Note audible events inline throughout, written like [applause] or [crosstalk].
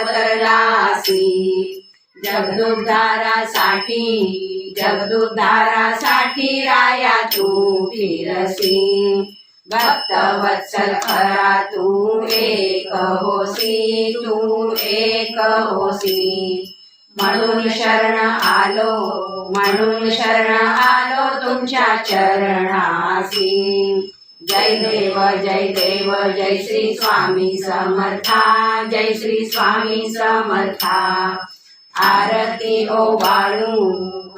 अवतरलासी. जगदुद्धारासाठी जगदुद्धारासाठी राया तू फिरसी भक्त वत्सल खरा तू एक होसी तू एक होसी. म्हणून शरण आलो म्हणून शरण आलो तुमच्या चरणासी. जय देव जय देव जय श्री स्वामी समर्था जय श्री स्वामी समर्था। आरती ओवाळू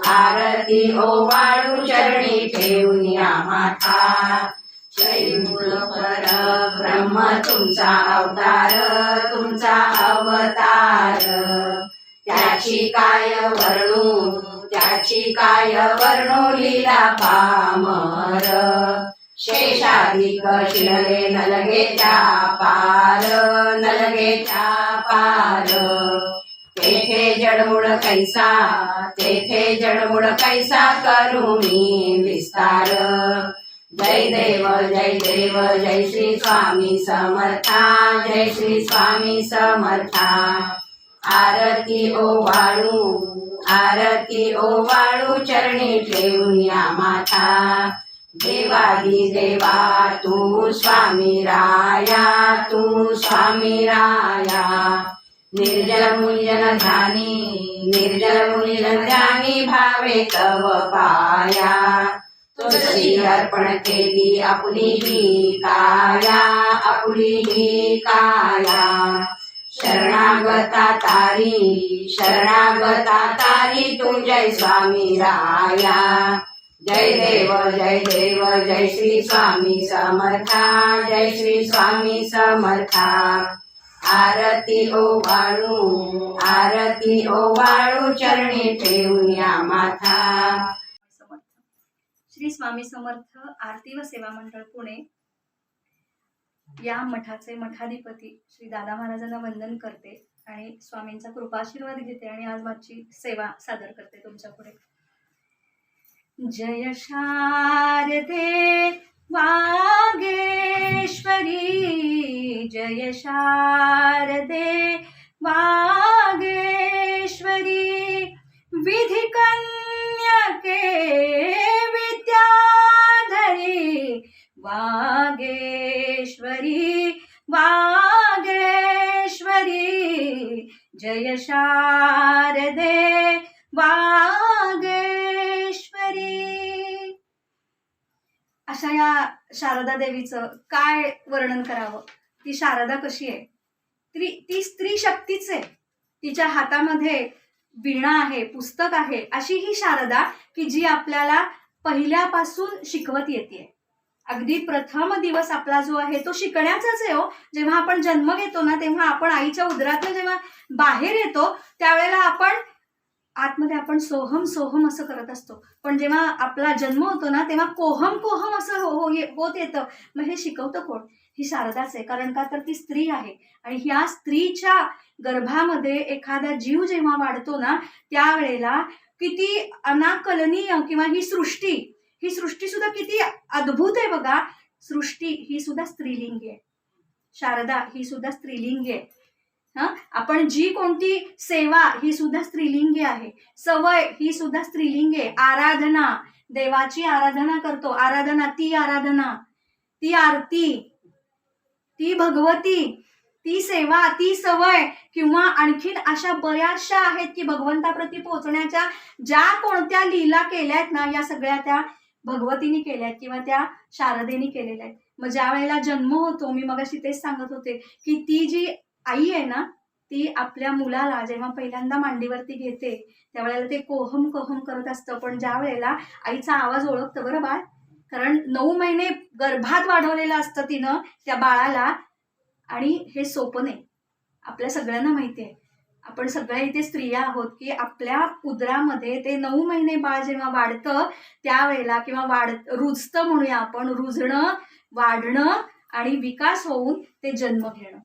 आरती ओवाळू चरणी ठेवून या माथा। जय मूळ पर ब्रह्म तुमचा अवतार तुमचा अवतार। त्याची काय वर्णू त्याची काय वर्णू लीला पामर। शेषाधिक शिरले नलगे पार नलगे पार. तेथे जडमुड कैसा तेथे जडमुड कैसा करू मी विस्तार. जय देव जय देव जय श्री स्वामी समर्था जय श्री स्वामी समर्था. आरती ओवाळू आरती ओवाळू चरणी ठेवून या माथा देवादी देवा तू स्वामी राया तू स्वामी राया. निर्जल मूल्यन ध्यानी निर्जल मूल्यन ध्यानी भावे तव पाया. तुलसी अर्पण केली आपली ही काया आपली ही काया. शरणागता तारी शरणागता तारी तू जय स्वामी राया. जय देव जय देव जय श्री स्वामी समर्था जय श्री स्वामी समर्था। आरती ओ बाळू आरती ओवाळू चरणी ठेवूया माथा। श्री स्वामी समर्थ आरती व सेवा मंडळ पुणे। या मठाचे मठाधिपती श्री दादा महाराजांना वंदन करते आणि स्वामींचा कृपाशीर्वाद घेते आणि आज माझी सेवा सादर करते तुमच्यापुढे। जय शारदे वागेश्वरी जय शारदे वागेश्वरी। विधिकन्यके विद्याधरी वागेश्वरी वागेश्वरी। जय शारदे रे. अशा या शारदा देवीचं काय वर्णन करावं? ती शारदा कशी आहे? ती ती स्त्री शक्तीच आहे. तिच्या हातामध्ये वीणा आहे पुस्तक आहे अशी ही शारदा की जी आपल्याला पहिल्यापासून शिकवत येते. अगदी प्रथम दिवस आपला जो आहे तो शिकण्याचाच आहे हो. जेव्हा आपण जन्म घेतो ना तेव्हा आपण आईच्या उदरातून जेव्हा बाहेर येतो त्यावेळेला आपण आतमध्ये आपण सोहम सोहम असं करत असतो. पण जेव्हा आपला जन्म होतो ना तेव्हा कोहम कोहम असं हो हो ये- होत येतं. मग हे शिकवतं कोण? ही शारदाच आहे. कारण का? तर ती स्त्री आहे. आणि ह्या स्त्रीच्या गर्भामध्ये एखादा जीव जेव्हा वाढतो ना त्यावेळेला किती अनाकलनीय किंवा ही सृष्टी ही सृष्टी सुद्धा किती अद्भुत आहे बघा. सृष्टी ही सुद्धा स्त्रीलिंगी आहे. शारदा ही सुद्धा स्त्रीलिंगी आहे. हा? आपण जी कोणती सेवा ही सुद्धा स्त्रीलिंगी आहे. सवय ही सुद्धा स्त्रीलिंगी आहे. आराधना. देवाची आराधना करतो. आराधना ती आराधना. ती आरती. ती भगवती. ती सेवा ती सवय किंवा आणखीन अशा बऱ्याचशा आहेत की भगवंताप्रती पोहोचण्याच्या ज्या कोणत्या लीला केल्या आहेत ना या सगळ्या त्या भगवतीने केल्या आहेत किंवा त्या शारदेने केलेल्या आहेत. मग ज्या वेळेला जन्म होतो मी मगाशी तेच सांगत होते की ती जी आई आहे ना ती आपल्या मुलाला जेव्हा पहिल्यांदा मांडीवरती घेते त्यावेळेला ते कोहम कोहम करत असतं. पण ज्या वेळेला आईचा आवाज ओळखतं बरं बाळ कारण नऊ महिने गर्भात वाढवलेलं असतं तिनं त्या बाळाला आणि हे सोपं नाही. आपल्या सगळ्यांना माहिती आहे. आपण सगळ्या इथे स्त्रिया आहोत की आपल्या उदरामध्ये ते नऊ महिने बाळ जेव्हा वाढतं त्यावेळेला किंवा वाढ रुजतं म्हणूया आपण रुजणं वाढणं आणि विकास होऊन ते जन्म घेणं.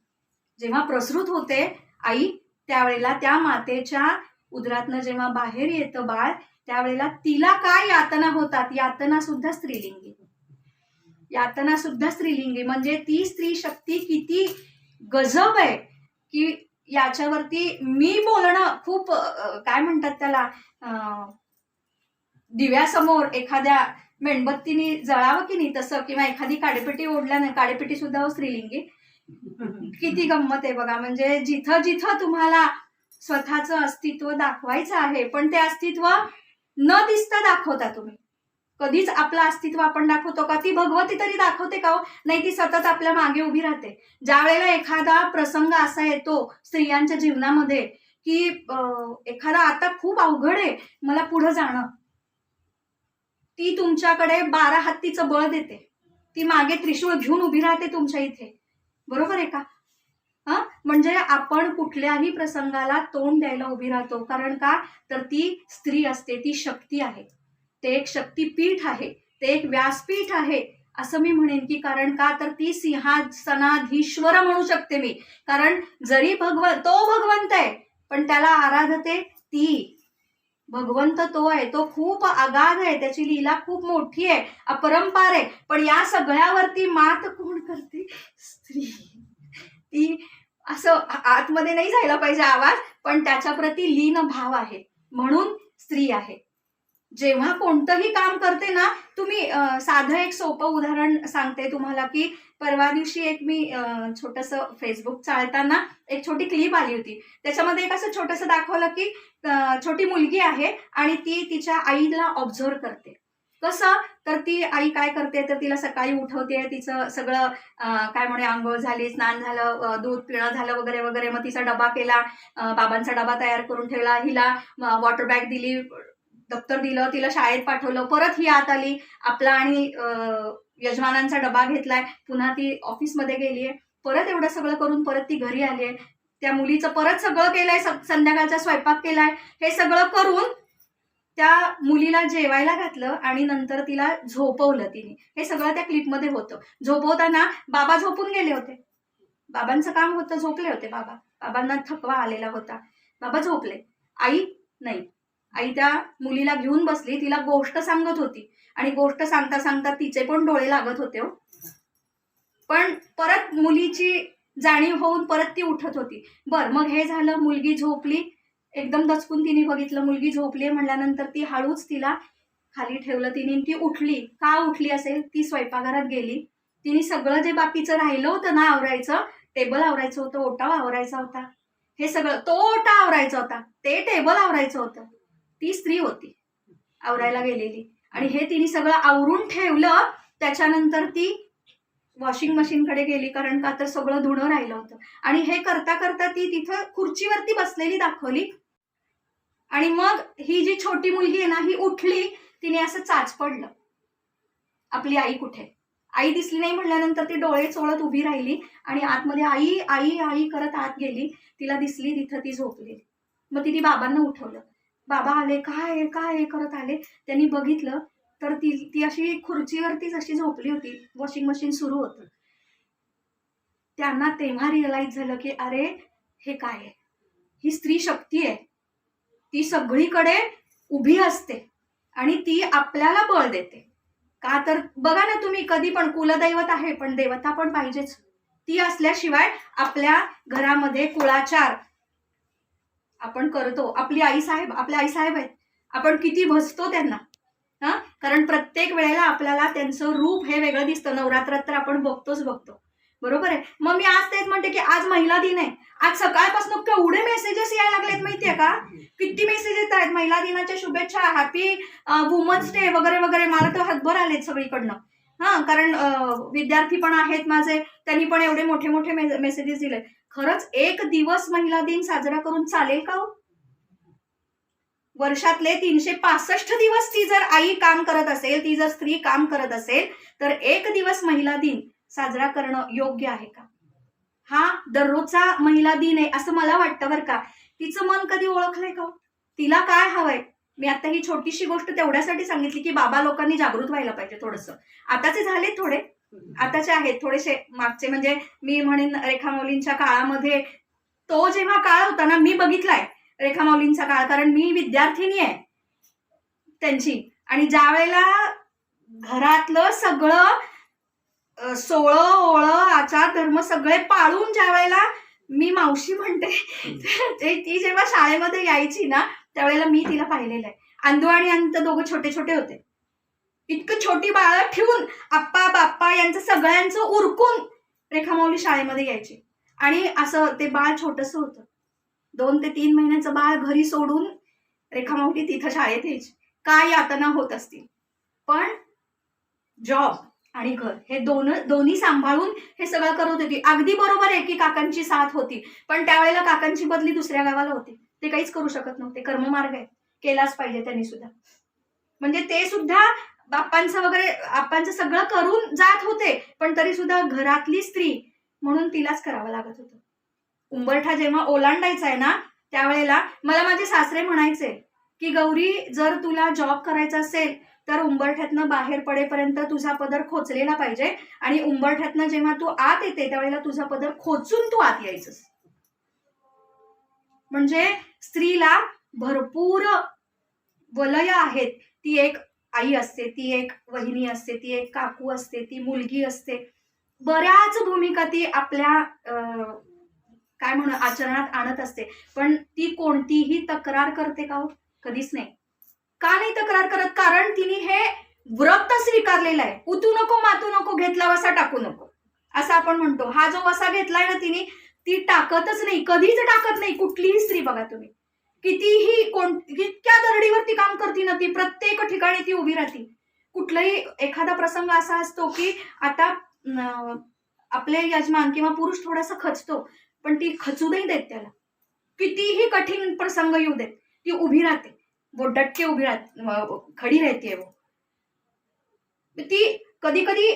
जेव्हा प्रसृत होते आई त्यावेळेला त्या मातेच्या उदरातनं जेव्हा बाहेर येतं बाळ त्यावेळेला तिला काय यातना होतात? यातना सुद्धा स्त्रीलिंगी. यातना सुद्धा स्त्रीलिंगी. म्हणजे ती स्त्री शक्ती किती गजब आहे की याच्यावरती मी बोलणं खूप काय म्हणतात त्याला दिव्यासमोर एखाद्या मेणबत्तीने जळावं की नाही तसं? किंवा एखादी काडेपेटी ओढल्याने काडेपेटी सुद्धा हो स्त्रीलिंगी. किती गंमत आहे बघा. म्हणजे जिथं जिथं तुम्हाला स्वतःचं अस्तित्व दाखवायचं आहे पण ते अस्तित्व न दिसता दाखवता तुम्ही. कधीच आपलं अस्तित्व आपण दाखवतो का? ती भगवती तरी दाखवते का हो? नाही ती सतत आपल्या मागे उभी राहते. ज्या वेळेला एखादा प्रसंग असा येतो स्त्रियांच्या जीवनामध्ये की एखादा आता खूप अवघड आहे मला पुढे जाणं. ती तुमच्याकडे बारा हत्तीचं बळ देते. ती मागे त्रिशूळ घेऊन उभी राहते तुमच्या इथे. बरोबर आहे का? हा? म्हणजे आपण कुठल्याही प्रसंगाला तोंड द्यायला उभी राहतो. कारण का? तर ती स्त्री असते ती शक्ती आहे. ते एक शक्तीपीठ आहे. ते एक व्यासपीठ आहे. असं मी म्हणेन की कारण का? तर ती सिंहासनाधीश्वर म्हणू शकते मी. कारण जरी भगव तो भगवंत आहे पण त्याला आराधते ती. भगवंत तो आहे तो खूप आगाध आहे त्याची लीला खूप मोठी आहे अपरंपार आहे. पण या सगळ्यावरती मात कोण करते? स्त्री. ती असं आतमध्ये नाही जायला पाहिजे आवाज पण त्याच्याप्रती लीन भाव आहे. म्हणून स्त्री आहे. जेव्हा कोणतंही काम करते ना तुम्ही साधं एक सोपं उदाहरण सांगते तुम्हाला की परवा दिवशी एक मी छोटस फेसबुक चालताना एक छोटी क्लिप आली होती. त्याच्यामध्ये एक असं छोटस दाखवलं की छोटी मुलगी आहे आणि ती तिच्या आईला ऑब्झर्व करते. कसं? तर ती आई काय करते? तर तिला सकाळी उठवते तिचं सगळं काय म्हणे आंघोळ झाली स्नान झालं दूध पिणं झालं वगैरे वगैरे. मग तिचा डबा केला बाबांचा डबा तयार करून ठेवला हिला वॉटर बॅग दिली दप्तर दिलं तिला शाळेत पाठवलं. परत ही आत आली आपला आणि यजमानांचा डबा घेतलाय पुन्हा ती ऑफिसमध्ये गेलीये परत एवढं सगळं करून परत ती घरी आली आहे त्या मुलीचं परत सगळं केलंय संध्याकाळचा स्वयंपाक केलाय. हे सगळं करून त्या मुलीला जेवायला घातलं आणि नंतर तिला झोपवलं तिने. हे सगळं त्या क्लिपमध्ये होतं. झोपवताना बाबा झोपून गेले होते. बाबांचं काम होतं झोपले होते बाबा. बाबांना थकवा आलेला होता. बाबा झोपले. आई नाही. आई त्या मुलीला घेऊन बसली तिला गोष्ट सांगत होती. आणि गोष्ट सांगता सांगता तिचे पण डोळे लागत होते हो. पण परत मुलीची जाणीव होऊन परत ती उठत होती. बर मग हे झालं मुलगी झोपली. एकदम दचकून तिने बघितलं मुलगी झोपली म्हणल्यानंतर ती हळूच तिला खाली ठेवलं. तिने ती उठली. का उठली असेल? ती स्वयंपाकघरात गेली. तिने सगळं जे बाकीचं राहिलं होतं ना आवरायचं टेबल आवरायचं होतं ओटा आवरायचा होता. हे सगळं तो ओटा आवरायचा होता. ते टेबल आवरायचं होतं. ती स्त्री होती आवरायला गेलेली. आणि हे तिने सगळं आवरून ठेवलं त्याच्यानंतर ती वॉशिंग मशीनकडे गेली कारण का तर सगळं धुणं राहिलं होतं. आणि हे करता करता ती तिथं खुर्चीवरती बसलेली दाखवली. आणि मग ही जी छोटी मुलगी आहे ना ही उठली तिने असं चाच पडलं. आपली आई कुठे? आई दिसली नाही म्हणल्यानंतर ती डोळे चोळत उभी राहिली आणि आतमध्ये आई आई आई करत आत गेली. तिला दिसली तिथं ती झोपली मग तिने बाबांना उठवलं. बाबा आले काय काय करत आले? त्यांनी बघितलं तर ती ती अशी खुर्चीवरतीच अशी झोपली होती. वॉशिंग मशीन सुरू होतं. त्यांना तेव्हा रिअलाइज झालं की अरे हे काय आहे? ही स्त्री शक्ती आहे. ती सगळीकडे उभी असते आणि ती आपल्याला बळ देते. का तर बघा ना तुम्ही कधी पण कुलदैवत आहे पण देवता पण पाहिजेच. ती असल्याशिवाय आपल्या घरामध्ये कुळाचार आपण करतो. आपली आई साहेब आपल्या आई साहेब आहेत. आपण किती भजतो त्यांना. हा? कारण प्रत्येक वेळेला आपल्याला त्यांचं रूप हे वेगळं दिसतं. नवरात्रात तर आपण बघतोच बघतो. बरोबर आहे? मग मी आज तेच म्हणते की आज महिला दिन आहे. आज सकाळपासून केवढे मेसेजेस यायला लागलेत माहितीये का? किती मेसेजेस येत आहेत? महिला दिनाच्या शुभेच्छा हॅपी वुमन्स डे वगैरे वगैरे. मला तर हातभर आलेत सगळीकडनं. हा? कारण विद्यार्थी पण आहेत माझे. त्यांनी पण एवढे मोठे मोठे मेसेजेस दिले खरंच एक दिवस महिला दिन साजरा करून चालेल का हो? वर्षातले तीनशे पासष्ट दिवस ती जर आई काम करत असेल ती जर स्त्री काम करत असेल तर एक दिवस महिला दिन साजरा करणं योग्य आहे का? हा दररोजचा महिला दिन आहे असं मला वाटतं बरं का. तिचं मन कधी ओळखलंय का हो? तिला काय हवंय? मी आता ही छोटीशी गोष्ट तेवढ्यासाठी सांगितली की बाबा लोकांनी जागृत व्हायला पाहिजे थोडंसं. आताचे झाले थोडे. आताचे आहेत थोडेसे मागचे. म्हणजे मी म्हणेन रेखा मौलींच्या काळामध्ये तो जेव्हा काळ होता ना मी बघितलाय रेखा मौलींचा काळ. कारण मी विद्यार्थिनी आहे त्यांची. आणि ज्या वेळेला घरातलं सगळं सोळ सोळं ओळं आचार धर्म सगळे पाळून ज्या वेळेला मी मावशी म्हणते ती जेव्हा शाळेमध्ये यायची ना त्यावेळेला मी तिला पाहिलेलं आहे. अंदू आणि अंत दोघं छोटे छोटे होते. इतकं छोटी बाळ ठेवून आप्पा बाप्पा यांचं सगळ्यांचं उरकून रेखामाऊली शाळेमध्ये यायची. आणि असं ते बाळ छोटस होतं. दोन ते तीन महिन्याचं बाळ घरी सोडून रेखामाऊली तिथं शाळेत यायची. काय यातना होत असतील? पण जॉब आणि घर हे दोन दोन्ही सांभाळून हे सगळं करत होती. अगदी बरोबर आहे की काकांची साथ होती. पण त्यावेळेला काकांची बदली दुसऱ्या गावाला होती. ते काहीच करू शकत नव्हते. कर्ममार्ग आहे केलाच पाहिजे त्यांनी सुद्धा. म्हणजे ते सुद्धा बाप्पांचं वगैरे आप्पांचं सगळं करून जात होते पण तरी सुद्धा घरातली स्त्री म्हणून तिलाच करावं लागत होतं. उंबरठा जेव्हा ओलांडायचा आहे ना त्यावेळेला मला माझे सासरे म्हणायचे की गौरी जर तुला जॉब करायचा असेल तर उंबरठ्यातनं बाहेर पडेपर्यंत तुझा पदर खोचलेला पाहिजे आणि उंबरठ्यातनं जेव्हा तू आत येते त्यावेळेला तुझा पदर खोचून तू आत यायचंस. म्हणजे स्त्रीला भरपूर वलय आहेत. ती एक आई असते ती एक वहिनी असते ती एक काकू असते ती मुलगी असते. बऱ्याच भूमिका ती आपल्या काय म्हणू आचरणात आणत असते. पण ती कोणतीही तक्रार करते का हो? कधीच नाही. का नाही तक्रार करत? कारण तिने हे व्रत स्वीकारलेलं आहे. उतू नको मातू नको घेतला वसा टाकू नको. असं आपण म्हणतो. हा जो वसा घेतलाय ना तिने ती टाकतच नाही. कधीच टाकत नाही. कुठलीही स्त्री बघा तुम्ही. कितीही कोण इतक्या दरडीवरती काम करते ना ती प्रत्येक ठिकाणी ती उभी राहते. कुठलाही एखादा प्रसंग असा असतो की आता आपले यजमान किंवा पुरुष थोडासा खचतो पण ती खचू नाही देत त्याला. कितीही कठीण प्रसंग येऊ देत ती उभी राहते. वो डटके उभी राहते खडी राहते वो. ती कधी कधी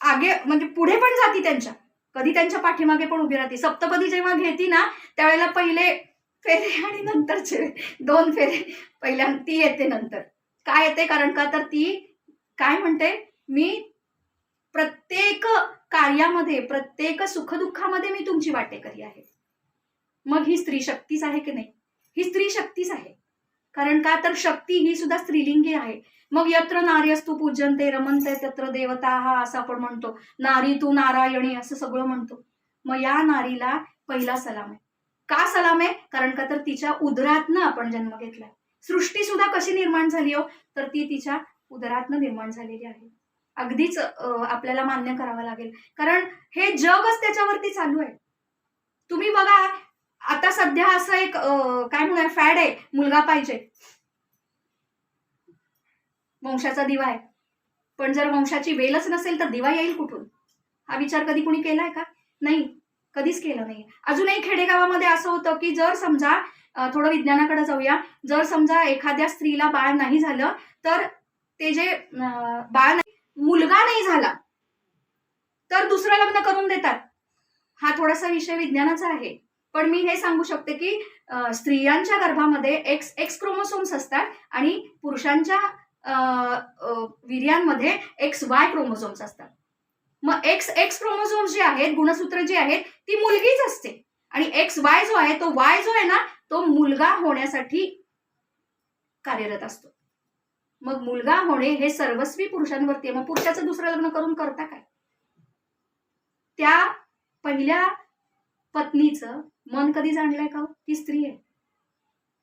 आगे म्हणजे पुढे पण जाती त्यांच्या. कधी त्यांच्या पाठीमागे पण उभी राहते. सप्तपदी जेव्हा घेती ना त्यावेळेला पहिले फेरे आणि नंतरचे. दोन फेरे. पहिल्या ती येते नंतर. काय येते? कारण का? तर ती काय म्हणते? मी प्रत्येक कार्यामध्ये प्रत्येक सुखदुःखामध्ये मी तुमची वाटेकरी आहे. मग ही स्त्री शक्तीच आहे की नाही? ही स्त्री शक्तीच आहे. कारण का? तर शक्ती ही सुद्धा स्त्रीलिंगी आहे. मग यत्र नार्यस्तू पूजनते रमनते तत्र देवता हा असं आपण म्हणतो. नारी तू नारायणी असं सगळं म्हणतो. मग या नारीला पहिला सलाम आहे. का सलाम आहे? कारण का तर तिच्या उदरातनं आपण जन्म घेतलाय. सृष्टी सुद्धा कशी निर्माण झाली हो? तर ती तिच्या उदरातनं निर्माण झालेली आहे. अगदीच आपल्याला मान्य करावं लागेल. कारण हे जगच त्याच्यावरती चालू आहे. तुम्ही बघा आता सध्या असं एक काय म्हणूया फॅड आहे. मुलगा पाहिजे. वंशाचा दिवा आहे. पण जर वंशाची वेलच नसेल तर दिवा येईल कुठून? हा विचार कधी कुणी केलाय का? नाही. कधीच केलं नाही अजूनही खेडेगावामध्ये असं होतं की जर समजा थोडं विज्ञानाकडे जाऊया. जर समजा एखाद्या स्त्रीला बाळ नाही झालं तर ते जे बाळ मुलगा नाही झाला तर दुसरं लग्न करून देतात. हा थोडासा विषय विज्ञानाचा आहे. पण मी हे सांगू शकते की स्त्रियांच्या गर्भामध्ये एक्स एक्स क्रोमोसोम्स असतात आणि पुरुषांच्या विर्यांमध्ये वीर्यांमध्ये एक्स वाय क्रोमोसोम्स असतात. मग एक्स एक्स क्रोमोझोम जे आहेत गुणसूत्र जी आहेत ती मुलगीच असते. आणि एक्स वाय जो आहे तो वाय जो आहे ना तो मुलगा होण्यासाठी कार्यरत असतो. मग मुलगा होणे हे सर्वस्वी पुरुषांवरती आहे. मग पुरुषाचं दुसरं लग्न करून करता काय? त्या पहिल्या पत्नीचं मन कधी जाणलंय का हो? ती स्त्री आहे.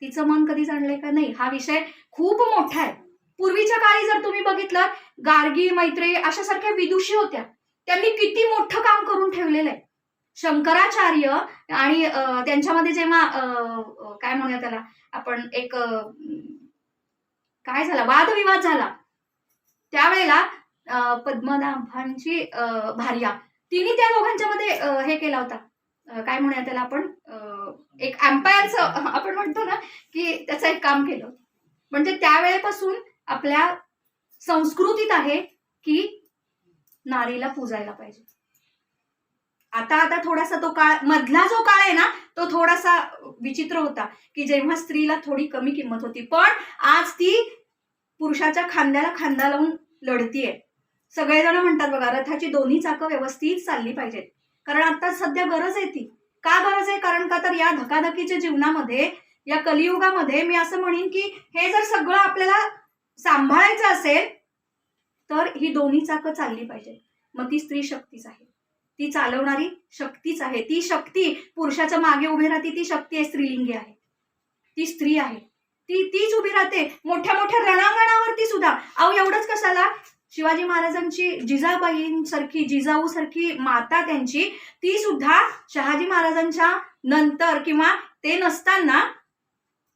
तिचं मन कधी जाणलंय का? नाही. हा विषय खूप मोठा आहे. पूर्वीच्या काळी जर तुम्ही बघितलं गार्गी मैत्रे अशा सारख्या विदुषी होत्या. त्यांनी किती मोठं काम करून ठेवलेलं आहे. शंकराचार्य आणि त्यांच्यामध्ये जेव्हा काय म्हणूया त्याला आपण एक काय झाला वादविवाद झाला. त्यावेळेला पद्मनाभांची भार्या तिने त्या दोघांच्या मध्ये हे केला होता. काय म्हणूया त्याला आपण एक अम्पायरचं आपण म्हणतो ना की त्याचं एक काम केलं म्हणजे त्यावेळेपासून आपल्या संस्कृतीत आहे की नारीला पूजायला पाहिजे. आता आता थोडासा तो काळ मधला जो काळ आहे ना तो थोडासा विचित्र होता की जेव्हा स्त्रीला थोडी कमी किंमत होती. पण आज ती पुरुषाच्या खांद्याला खांदा लावून लढतीये. सगळेजण म्हणतात बघा रथाची दोन्ही चाकं व्यवस्थित चालली पाहिजेत. कारण आता सध्या गरज आहे ती. का गरज आहे? कारण का तर या धकाधकीच्या जीवनामध्ये या कलियुगामध्ये मी असं म्हणेन की हे जर सगळं आपल्याला सांभाळायचं असेल तर ही दोन्ही चाकं चालली पाहिजे मग ती स्त्री शक्तीच आहे. ती चालवणारी शक्तीच आहे. ती शक्ती पुरुषाच्या मागे उभी राहते ती शक्ती आहे स्त्रीलिंगी आहे. ती स्त्री आहे. ती तीच उभी राहते. मोठ्या मोठ्या रणांगणावरती सुद्धा. अहो एवढंच कशाला? शिवाजी महाराजांची जिजाबाईंसारखी जिजाऊ सारखी माता त्यांची ती सुद्धा शहाजी महाराजांच्या नंतर किंवा ते नसताना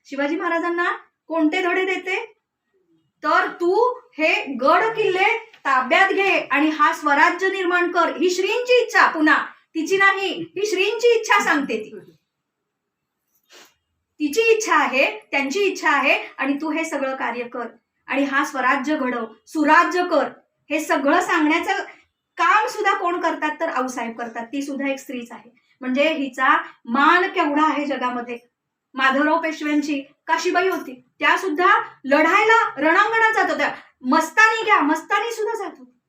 शिवाजी महाराजांना कोणते धडे देते? तर तू हे गड किल्ले ताब्यात घे आणि हा स्वराज्य निर्माण कर. ही श्रींची इच्छा पुन्हा. तिची नाही ही श्रींची इच्छा सांगते ती. तिची इच्छा आहे त्यांची इच्छा आहे आणि तू हे सगळं कार्य कर. आणि हा स्वराज्य घडव सुराज्य कर. हे सगळं सांगण्याचं काम सुद्धा कोण करतात तर आऊसाहेब करतात. ती सुद्धा एक स्त्रीच आहे. म्हणजे हिचा मान केवढा आहे जगामध्ये? माधवराव पेशव्यांची. काशीबाई होती. त्या सुद्धा लढायला रणांगणात जात होत्या. मस्तानी घ्या मस्तानी सुद्धा जात होती.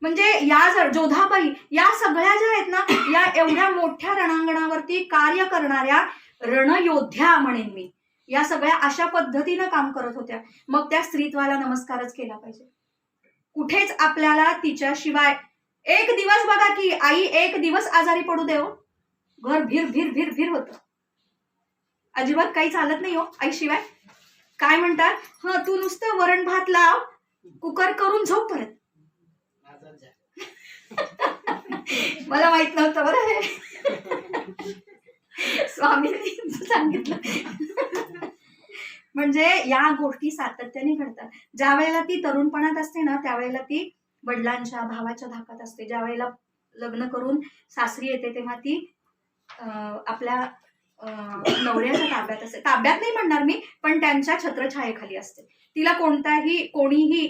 म्हणजे या जर जोधाबाई या सगळ्या ज्या आहेत ना या एवढ्या मोठ्या रणांगणावरती कार्य करणाऱ्या रणयोद्ध्या म्हणेन मी. या सगळ्या अशा पद्धतीनं काम करत होत्या. मग त्या स्त्रीत्वाला नमस्कारच केला पाहिजे. कुठेच आपल्याला तिच्याशिवाय एक दिवस बघा की आई एक दिवस आजारी पडू देव हो. घर भीर भीर भीर भीर होत. अजिबात काही चालत नाही हो आईशिवाय. काय म्हणतात? हा तू नुसतं वरण भात लाव कुकर करून झोप परत. [laughs] मला माहीत नव्हतं बरं हे. स्वामींनी सांगितलं. म्हणजे या गोष्टी सातत्याने घडतात. ज्या वेळेला ती तरुणपणात असते ना त्यावेळेला ती वडिलांच्या भावाच्या धाकात असते. ज्या वेळेला लग्न करून सासरी येते तेव्हा ती आपल्या नवऱ्याच्या ताब्यात असते ताब्यात नाही म्हणणार मी पण त्यांच्या छत्रछायेखाली असते तिला कोणताही कोणीही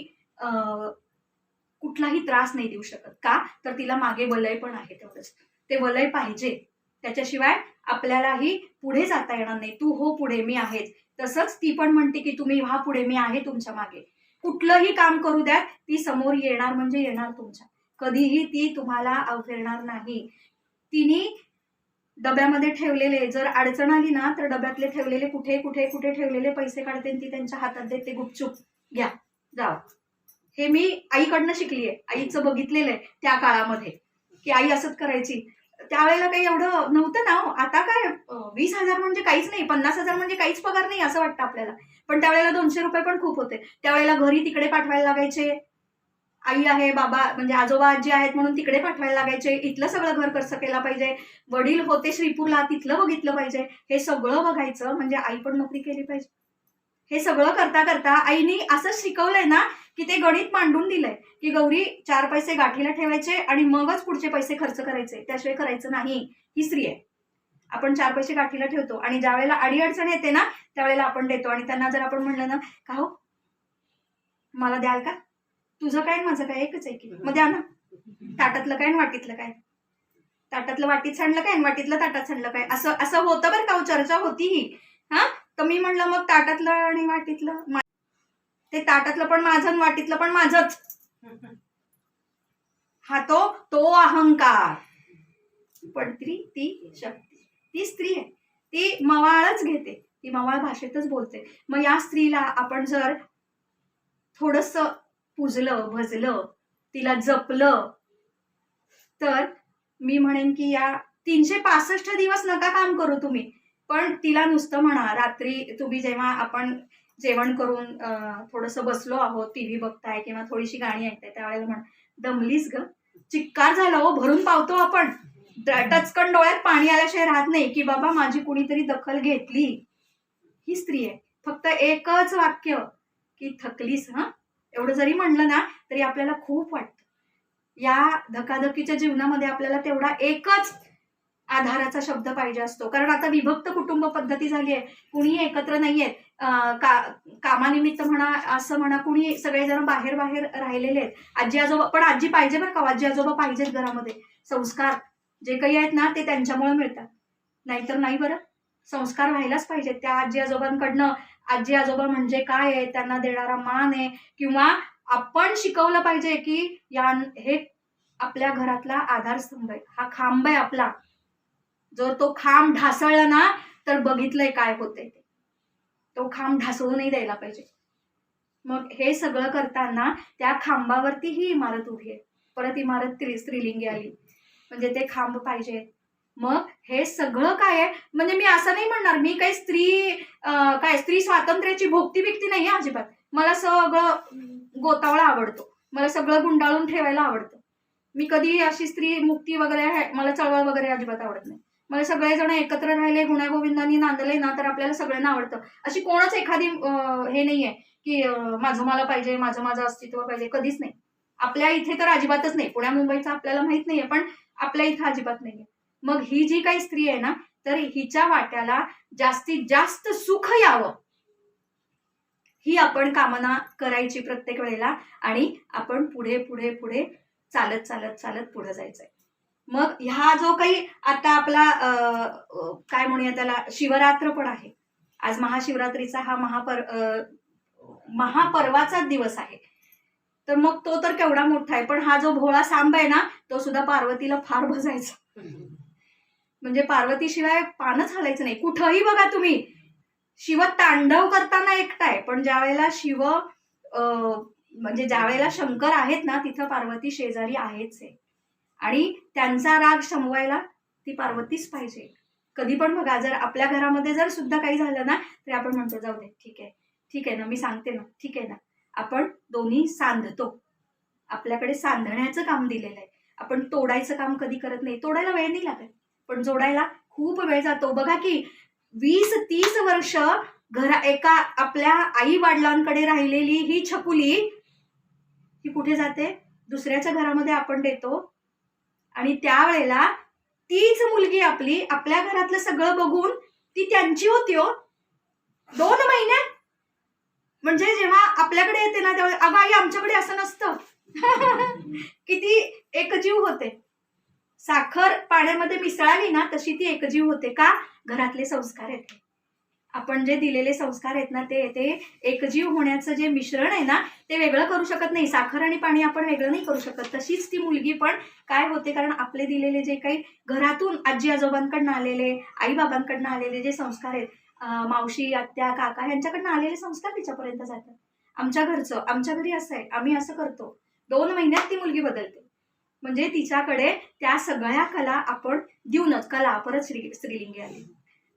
कुठलाही त्रास नाही देऊ शकत. का? तर तिला मागे वलय पण आहे तेवढंच. ते वलय पाहिजे. त्याच्याशिवाय आपल्यालाही पुढे जाता येणार नाही. तू हो पुढे मी आहेच तसंच ती पण म्हणते की तुम्ही व्हा पुढे मी आहे तुमच्या मागे. कुठलंही काम करू द्या ती समोर येणार म्हणजे येणार तुमच्या. कधीही ती तुम्हाला अवफेरणार नाही. तिने डब्यामध्ये ठेवलेले जर अडचण आली ना तर डब्यातले ठेवलेले कुठे कुठे कुठे ठेवलेले पैसे काढते आणि ती त्यांच्या हातात देते. गुपचूप. घ्या. जा. हे मी आईकडनं शिकली आहे आईचं बघितलेलं आहे त्या काळामध्ये. की आई असंच करायची. त्यावेळेला काही एवढं नव्हतं ना हो. आता काय? वीस हजार म्हणजे काहीच नाही. पन्नास हजार म्हणजे काहीच पगार नाही असं वाटतं आपल्याला. पण त्यावेळेला दोनशे रुपये पण खूप होते. त्यावेळेला घरी तिकडे पाठवायला लागायचे. आई आहे बाबा म्हणजे आजोबा आजी आहेत म्हणून तिकडे पाठवायला लागायचे. इथलं सगळं घर कसं केला पाहिजे? वडील होते श्रीपूरला तिथलं बघितलं पाहिजे. हे सगळं बघायचं म्हणजे आई पण नोकरी केली पाहिजे. हे सगळं करता करता आईनी असं शिकवलंय ना की ते गणित मांडून दिलंय. की गौरी चार पैसे गाठीला ठेवायचे आणि मगच पुढचे पैसे खर्च करायचे. त्याशिवाय करायचं नाही. ही स्त्री आहे. आपण चार पैसे गाठीला ठेवतो आणि ज्या वेळेला अडीअडचण येते ना त्यावेळेला आपण देतो. आणि त्यांना जर आपण म्हणलं ना का हो? मला द्याल का? तुझं काय माझं काय? एकच आहे की. मग द्या ना. ताटातलं काय आणि वाटीतलं काय? ताटातलं वाटीत सांडलं काय आणि वाटीतलं ताटात सांडलं काय? असं असं होतं बरं का हो, चर्चा होती ही. हा? तर मी म्हणलं मग ताटातलं आणि वाटीतलं? ते ताटातलं पण माझं आणि वाटीतलं पण माझंच. हा तो तो अहंकार. पण ती ती शक्ती. ती स्त्री आहे. ती मवाळच घेते. ती मवाळ भाषेतच बोलते. मग या स्त्रीला आपण जर थोडस पुजलं भजलं तिला जपलं. तर मी म्हणेन की या तीनशे पासष्ट दिवस नका काम करू तुम्ही. पण तिला नुसतं म्हणा रात्री तुम्ही जेव्हा आपण जेवण करून थोडंसं बसलो आहोत टी व्ही बघताय किंवा थोडीशी गाणी ऐकताय त्यावेळेला म्हण दमलीस ग. चिक्कार झाला हो भरून पावतो आपण. टचकन डोळ्यात पाणी आल्याशिवाय राहत नाही की बाबा माझी कुणीतरी दखल घेतली. ही स्त्री आहे. फक्त एकच वाक्य की थकलीस हा? एवढं जरी म्हणलं ना तरी आपल्याला खूप वाटतं. या धकाधकीच्या जीवनामध्ये आपल्याला तेवढा एकच आधाराचा शब्द पाहिजे असतो. कारण आता विभक्त कुटुंब पद्धती झाली आहे. कुणी एकत्र नाहीये का कामानिमित्त म्हणा असं म्हणा कुणी सगळेजण बाहेर बाहेर राहिलेले आहेत. आजी आजोबा पण आजी पाहिजे बरं का हो? आजी आजोबा पाहिजेत घरामध्ये. संस्कार जे काही आहेत ना ते त्यांच्यामुळे मिळतात. नाहीतर नाही बरं. संस्कार व्हायलाच पाहिजेत. त्या आजी आजोबांकडनं आजी आजोबा म्हणजे काय आहे त्यांना देणारा मान आहे किंवा आपण शिकवलं पाहिजे की या हे आपल्या घरातला आधारस्तंभ आहे. हा खांब आहे आपला. जर तो खांब ढासळला ना तर बघितलंय काय होतंय ते. तो खांब ढासळू नाही द्यायला पाहिजे. मग हे सगळं करताना त्या खांबावरती ही इमारत उभी आहे. परत इमारत त्रि स्त्रीलिंगी आली. म्हणजे ते खांब पाहिजे. मग हे सगळं काय आहे? म्हणजे मी असं नाही म्हणणार मी काही स्त्री काय स्त्री स्वातंत्र्याची भोगती बिकती नाही आहे अजिबात. मला सगळं गोतावळा आवडतो. मला सगळं गुंडाळून ठेवायला आवडतं. मी कधी अशी स्त्री मुक्ती वगैरे आहे मला चळवळ वगैरे अजिबात आवडत नाही. मला सगळेजण एकत्र राहिले गुण्यागोविंदांनी नांदले ना तर आपल्याला सगळ्यांना आवडतं. अशी कोणच एखादी हे नाहीये की माझं मला पाहिजे माझं माझं अस्तित्व पाहिजे कधीच नाही. आपल्या इथे तर अजिबातच नाही. पुण्या मुंबईचं आपल्याला माहीत नाहीये पण आपल्या इथं अजिबात नाहीये मग ही जी काही स्त्री आहे ना तर हिच्या वाट्याला जास्तीत जास्त सुख यावं. ही आपण कामना करायची प्रत्येक वेळेला आणि आपण पुढे पुढे पुढे चालत चालत चालत पुढे जायचंय. मग ह्या जो काही आता आपला काय म्हणूया त्याला शिवरात्र पण आहे. आज महाशिवरात्रीचा हा महापर महापर्वाचा दिवस आहे. तर मग तो तर केवढा मोठा आहे पण हा जो भोळा सांब आहे ना तो सुद्धा पार्वतीला फार भजायचा म्हणजे पार्वतीशिवाय पानच हलायचं नाही. कुठंही बघा तुम्ही. शिव तांडव करताना एकटाय पण ज्या वेळेला शिव म्हणजे ज्या वेळेला शंकर आहेत ना तिथं पार्वती शेजारी आहेच आहे. आणि त्यांचा राग शमवायला ती पार्वतीच पाहिजे. कधी पण बघा जर आपल्या घरामध्ये जर सुद्धा काही झालं ना तरी आपण म्हणतो जाऊ दे ठीक आहे. ठीक आहे ना मी सांगते ना ठीक आहे ना. आपण दोन्ही सांधतो. आपल्याकडे सांधण्याचं काम दिलेलं आहे. आपण तोडायचं काम कधी करत नाही. तोडायला वेळ नाही लागत. पण जोडायला खूप वेळ जातो. बघा की वीस तीस वर्ष घरा एका आपल्या आई वडिलांकडे राहिलेली ही छकुली ही कुठे जाते? दुसऱ्याच्या घरामध्ये आपण देतो. आणि त्यावेळेला तीच मुलगी आपली आपल्या घरातलं सगळं बघून ती त्यांची होती हो. दोन महिन्यात म्हणजे जेव्हा आपल्याकडे येते ना तेव्हा अगं आई आमच्याकडे असं नसतं. [laughs] किती एकजीव होते. साखर पाण्यामध्ये मिसळाली ना तशी ती एकजीव होते का? घरातले संस्कार येते आपण जे दिलेले संस्कार आहेत ना ते ते एकजीव होण्याचं जे मिश्रण आहे ना ते वेगळं करू शकत नाही. साखर आणि पाणी आपण वेगळं नाही करू शकत. तशीच ती मुलगी पण काय होते? कारण आपले दिलेले जे काही घरातून आजी आजोबांकडनं आलेले आईबाबांकडनं आलेले जे संस्कार आहेत मावशी आत्या काका यांच्याकडनं आलेले संस्कार तिच्यापर्यंत जातात. आमच्या घरचं आमच्या घरी असं आहे आम्ही असं करतो. दोन महिन्यात ती मुलगी बदलते. म्हणजे तिच्याकडे त्या सगळ्या कला आपण देऊनच कला परत श्री स्त्रीलिंगी आली.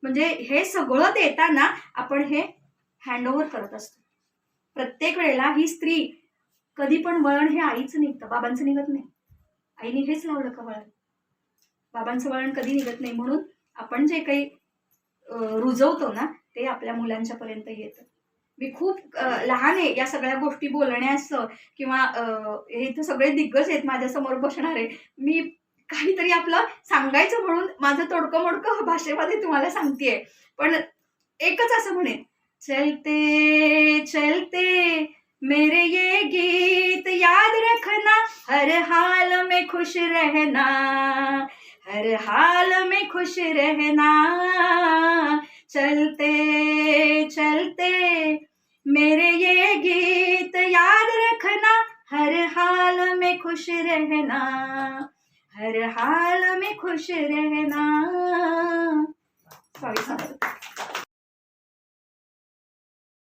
म्हणजे हे सगळं देताना आपण हे हँडओव्हर करत असतो. प्रत्येक वेळेला ही स्त्री कधी पण वळण हे आईचं निघतं बाबांचं निघत नाही. आईने हेच लावलं का वळण? बाबांचं वळण कधी निघत नाही म्हणून आपण जे काही रुजवतो ना ते आपल्या मुलांच्या पर्यंत येतं. मी खूप लहान आहे या सगळ्या गोष्टी बोलण्यास किंवा हे इथं सगळे दिग्गज आहेत माझ्यासमोर बसणारे. मी काहीतरी आपलं सांगायचं म्हणून माझं तोडकं मोडकं भाषेमध्ये तुम्हाला सांगतेय. पण एकच असं म्हणेन चलते चलते मेरे ये गीत याद रखना हर हाल में खुश रहना हर हाल में खुश रहना चलते चलते मेरे ये गीत याद रखना हर हाल में खुश रहना हर हाल में खुश रहना। Sorry sorry